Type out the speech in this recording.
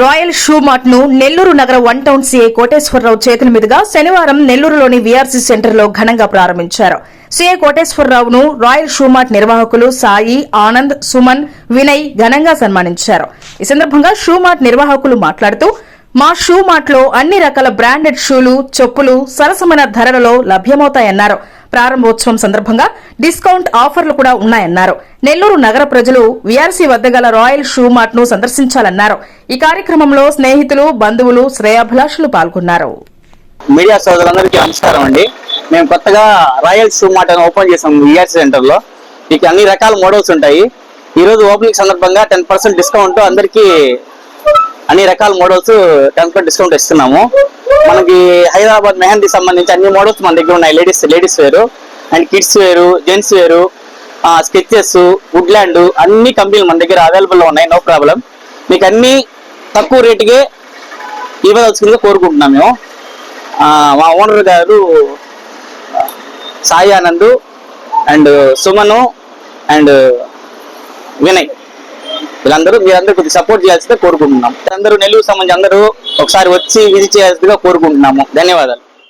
Royal shoe మార్ట్ను Nellore నగర one town CI Koteswararao చేతుల మీదుగా శనివారం నెల్లూరులోని వీఆర్సీ సెంటర్లో ఘనంగా ప్రారంభించారు. సీఐ కోటేశ్వరరావును రాయల్ షూ మార్ట్ నిర్వాహకులు సాయి ఆనంద్ సుమన్ వినయ్ ఘనంగా సన్మానించారు. ఈ సందర్భంగా షూ మార్ట్ నిర్వాహకులు మాట్లాడుతూ మా షూ మార్ట్లో అన్ని రకాల బ్రాండెడ్ షూలు చెప్పులు సరసమైన ధరలలో లభ్యమవుతాయన్నారు. ప్రారంభోత్సవం సందర్భంగా డిస్కౌంట్ ఆఫర్లు కూడా ఉన్నాయన్నారు. నెల్లూరు నగర ప్రజలు వీఆర్సీ వద్ద గల రాయల్ షూ మార్ట్ను సందర్శించాలన్నారు. ఈ కార్యక్రమంలో స్నేహితులు బంధువులు శ్రేయాభిలాషులు పాల్గొన్నారు. మీడియా సోదరులందరికీ నమస్కారం అండి. మేము కొత్తగా రాయల్ షూ మార్ట్ అని ఓపెన్ చేసాం వీఆర్సీ సెంటర్లో మీకు అన్ని రకాల మోడల్స్ ఉంటాయి. ఈ రోజు ఓపెనింగ్ సందర్భంగా టెన్ పర్సెంట్ డిస్కౌంట్ అందరికీ అన్ని రకాల మోడల్స్ టెన్ డిస్కౌంట్ ఇస్తున్నాము. మనకి హైదరాబాద్ మెహందీ సంబంధించి అన్ని మోడల్స్ మన దగ్గర ఉన్నాయి. లేడీస్ లేడీస్ వేరు అండ్ కిడ్స్ వేరు జెంట్స్ వేరు స్కెచెస్ వుడ్లాండ్ అన్ని కంపెనీలు మన దగ్గర అవైలబుల్లో ఉన్నాయి. నో ప్రాబ్లం మీకు అన్ని తక్కువ రేటుకే ఇవ్వదలుచుకుందిగా కోరుకుంటున్నాం మేము. మా ఓనర్ గారు సాయి ఆనంద్ అండ్ సుమను అండ్ వినయ్. వీళ్ళందరూ మీరందరూ కొద్దిగా సపోర్ట్ చేయాల్సిందిగా కోరుకుంటున్నాం. అందరూ నెల్లూరు సంబంధించి అందరూ ఒకసారి వచ్చి విజిట్ చేయాల్సిందిగా కోరుకుంటున్నాము. ధన్యవాదాలు.